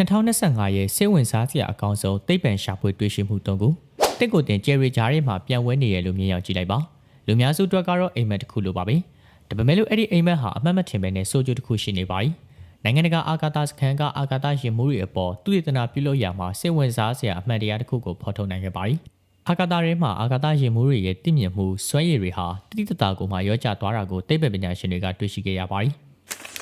2025ရဲ့စိတ်ဝင်စားစရာအကောင်းဆုံးသိပ္ပံရှာဖွေတွေ့ရှိမှု၃ခုတစ်ကိုတင်ဂျယ်ရီဂျားရဲ့မှာပြန်ဝဲနေရလို့မြင်ရောက်ကြည့်လိုက်ပါလူများစုအတွက်ကတော့အိမ်မက်တစ်ခုလိုပါပဲဒါပေမဲ့လို့အဲ့ဒီအိမ်မက်ဟာအမှတ်မထင်ပဲနဲ့စိုးကျိုးတစ်ခုရှိနေပါ යි နိုင်ငံတကာအာကာသစခန်းကအာကာသရင်မှုတွေအပေါ်သူရတနာပြုလုပ်ရမှာစိတ်ဝင်စားစရာအမှန်တရားတစ်ခုကိုဖော်ထုတ်နိုင်ခဲ့ပါ යි အာကာသထဲမှာအာကာသရင်မှုတွေရဲ့တည်မြဲမှုစွမ်းရည်တွေဟာတိတိတသားကိုမှရောကြသွားတာကိုသိပ္ပံပညာရှင်တွေကတွေ့ရှိခဲ့ရပါ යි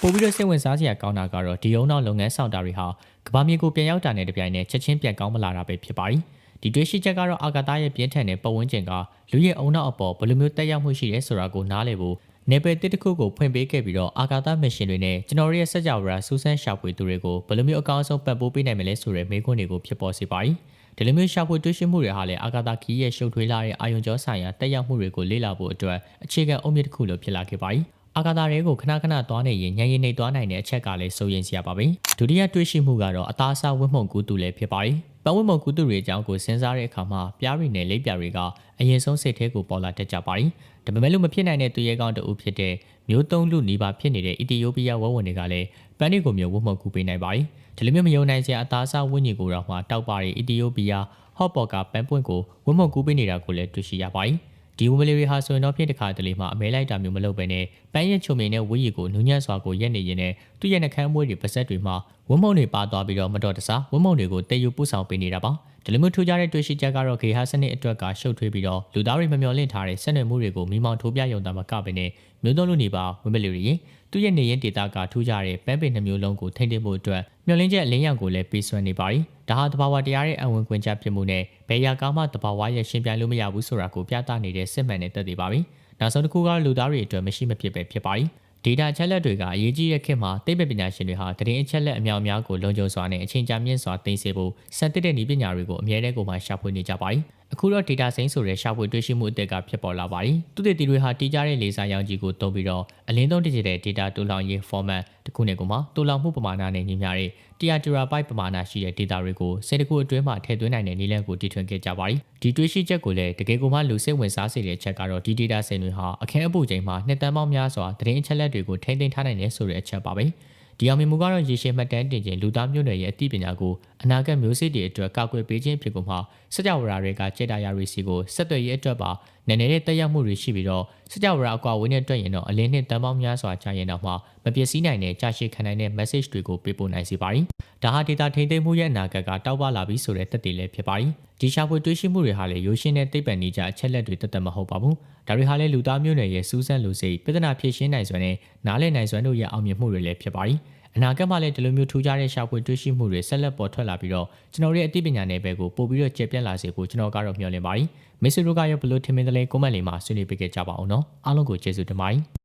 ပိုပြီးတော့စိတ်ဝင်စားစရာကောင်းတာကတော့ဒီရုံနောက်လုပ်ငန်းဆောင်တာတွေဟာကမ္ဘာမြေကိုပြန်ရောက်တာနဲ့တပြိုင်နက်ချက်ချင်းပြန်ကောင်းမလာတာပဲဖြစ်ပါသည်ဒီတွေ့ရှိချက်ကတော့အာကာသရဲ့ပြင်းထန်တဲ့ပတ်ဝန်းကျင်ကလူရဲ့အုံနောက်အပေါ်ဘယ်လိုမျိုးတက်ရောက်မှုရှိတယ်ဆိုတာကိုနားလည်ဖို့နယ်ပယ်တစ်တစ်ခုကိုဖွင့်ပေးခဲ့ပြီးတော့အာကာသမရှင်တွေနဲ့ကျွန်တော်ရဲ့စကြဝဠာစူးစမ်းရှာဖွေသူတွေကိုဘယ်လိုမျိုးအကောင်းဆုံးပံ့ပိုးပေးနိုင်မလဲဆိုတဲ့မေးခွန်းတွေကိုဖြစ်ပေါ်စေပါသည်ဒီလိုမျိုးရှာဖွေတွေ့ရှိမှုတွေဟာလည်းအာကာသခီးရဲ့ရှုပ်ထွေးလာတဲ့အာယုံကြောဆိုင်ရာတက်ရောက်မှုတွေကိုလေ့လာဖို့အတွက်အခြေခံအုတ်မြစ်တစ်ခုလိုဖြစ်လာခဲ့ပါသည် အာကာသတွေကိုခဏခဏသွားနေရင်ညံရည်နေသွားနိုင်တဲ့အချက်ကလည်းစိုးရိမ်စရာပါပဲဒုတိယတွေ့ရှိမှုကတော့အသားအစာဝတ်မှုန်ကူးတူလည်းဖြစ်ပါတယ်ပဝိမုံကုသတွေအကြောင်းကိုစဉ်းစားတဲ့အခါမှာပြားရီနဲ့လိပ်ပြားတွေကအရင်ဆုံးစိတ်ထဲကိုပေါ်လာတတ်ကြပါတယ်။ဒါပေမဲ့လို့မဖြစ်နိုင်တဲ့သူရဲကောင်းတူဖြစ်တဲ့မျိုးသုံးလူနီးပါးဖြစ်နေတဲ့အီသီယိုးပီးယားဝက်ဝင်တွေကလည်းပန်းဒီကိုမျိုးဝတ်မှုကုပေးနိုင်ပါတယ်။ဒီလိုမျိုးမယုံနိုင်စရာအသားအစာဝိညာဉ်ကိုတော့မှတောက်ပါရီအီသီယိုးပီးယားဟော့ပေါ်ကပန်းပွင့်ကိုဝတ်မှုကုပေးနေတာကိုလည်းတွေ့ရှိရပါတယ်။ ဒီဝမလေးတွေဟာဆိုရင်တော့ဖြစ်တခါတလေမှအမဲလိုက်တာမျိုးမလုပ်ဘဲနဲ့ပန်းရက်ချုံမြင်တဲ့ဝီရီကိုနူးညံ့စွာကိုရက်နေရင်နဲ့သူ့ရဲ့နှကမ်းမွေးတွေပါဆက်တွေမှာဝမုံတွေပါသွားပြီးတော့မတော်တဆဝမုံတွေကိုတည်ယူပို့ဆောင်ပေးနေတာပါဒီလိုမျိုးထူးခြားတဲ့တွေ့ရှိချက်ကတော့ဂေဟာစနစ်အတွက်ကရှုပ်ထွေးပြီးတော့လူသားတွေမမျှော်လင့်ထားတဲ့ဆက်နွယ်မှုတွေကိုမိမောင်ထိုးပြရုံသာမကပဲနဲ့မျိုးသုံးလူနေပါဝမလေးတွေ သူ့ရဲ့နေရင်ဒေတာကထူးခြားတဲ့ပန်းပင်နှမျိုးလုံးကိုထိန်းသိမ်းဖို့အတွက်မျှော်လင့်ချက်လင်းရောက်ကိုလည်းပေးဆွမ်းနေပါပြီ။ဒါဟာတဘာဝတရားရဲ့အဝင်ကွင်းချဖြစ်မှုနဲ့ဘယ်ရာကောင်းမှတဘာဝရဲ့ရှင်ပြိုင်လို့မရဘူးဆိုတာကိုပြသနေတဲ့စစ်မှန်တဲ့သက်သေပါပဲ။နောက်ဆုံးတစ်ခုကလူသားတွေအတွက်မရှိမဖြစ်ပဲဖြစ်ပါပြီ။ဒေတာချက်လက်တွေကအရေးကြီးတဲ့ခေတ်မှာသိပ္ပံပညာရှင်တွေဟာတရင်အချက်လက်အများအများကိုလုံခြုံစွာနဲ့အချိန်ကြာမြင့်စွာသိသိဖို့စံသစ်တဲ့နည်းပညာတွေကိုအမြဲတမ်းကိုမှရှာဖွေနေကြပါပြီ။ အခုတော့ data စိမ်းဆိုတဲ့ရှာဖွေတွေ့ရှိမှုအသစ်ကဖြစ်ပေါ်လာပါပြီ။သူတွေတီတွေဟာတီးကြတဲ့လေဆာရောင်ကြီးကိုသုံးပြီးတော့အလင်းသုံး digital data တူလောင်ရေး format တစ်ခုနဲ့ကိုမှတူလောင်မှုပမာဏနဲ့ညီမျှတဲ့100 terabyte ပမာဏရှိတဲ့ data တွေကိုစင်တစ်ခုအတွင်းမှာထည့်သွင်းနိုင်တဲ့နည်းလမ်းကိုတည်ထွင်ခဲ့ကြပါပြီ။ဒီတွေ့ရှိချက်ကိုလည်းတကယ်ကိုမှလူစိတ်ဝင်စားစေတဲ့ချက်ကတော့ဒီ data စင်တွေဟာအခင်းအပူချိန်မှာနှစ်တန်းပေါင်းများစွာသတင်းအချက်လက်တွေကိုထိန်းသိမ်းထားနိုင်တယ်ဆိုတဲ့အချက်ပါပဲ။ ဒီအောင်မြင်မှုကတော့ရေရှည်မှတ်တမ်းတင်ခြင်းလူသားမျိုးနွယ်ရဲ့အသိပညာကိုအနာဂတ်မျိုးစစ်တွေအတွက်ကာကွယ်ပေးခြင်းဖြစ်ကုန်မှာစကြဝဠာတွေကကြေတာရာတွေစီကိုဆက်သွယ်ရေးအတွက်ပါနည်းနည်းတဲ့တက်ရောက်မှုတွေရှိပြီးတော့စကြဝဠာအကွာဝေးနဲ့တွေ့ရင်တော့အလင်းနဲ့တန်ပေါင်းများစွာကြာရင်တော့မှမပျက်စီးနိုင်တဲ့ကြာရှည်ခံနိုင်တဲ့ message တွေကိုပေးပို့နိုင်စေပါသည်။ဒါဟာဒေတာထိန်းသိမ်းမှုရဲ့အနာဂတ်ကတောက်ပလာပြီဆိုတဲ့သက်သေလည်းဖြစ်ပါသည်။ဒီရှာဖွေတွေးရှိမှုတွေဟာလည်းရိုးရှင်းတဲ့သိပ္ပံနည်းကြအချက်လက်တွေတသက်မဟုတ်ပါဘူး။ဒါတွေဟာလည်းလူသားမျိုးနွယ်ရဲ့စူးစမ်းလူစိတ်ပြဿနာဖြေရှင်းနိုင်စွမ်းနဲ့နားလည်နိုင်စွမ်းတို့ရဲ့အောင်မြင်မှုတွေလည်းဖြစ်ပါသည်။ အနာဂတ်မှာလည်းဒီလိုမျိုးထူးခြားတဲ့ရှာဖွေတွေ့ရှိမှုတွေဆက်လက်ပေါ်ထွက်လာပြီးတော့ကျွန်တော်ရဲ့အသိပညာနယ်ပယ်ကိုပို့ပြီးတော့ကျေပြန့်လာစေဖို့ကျွန်တော်ကတော့မျှော်လင့်ပါတယ်။မစ္စရိုကရဲ့ဘလို့ထင်မင်းတလဲကွန်မန့်လေးမှာဆွေးနွေးပေးခဲ့ကြပါအောင်နော်။အားလုံးကိုကျေးဇူးတင်ပါတယ်။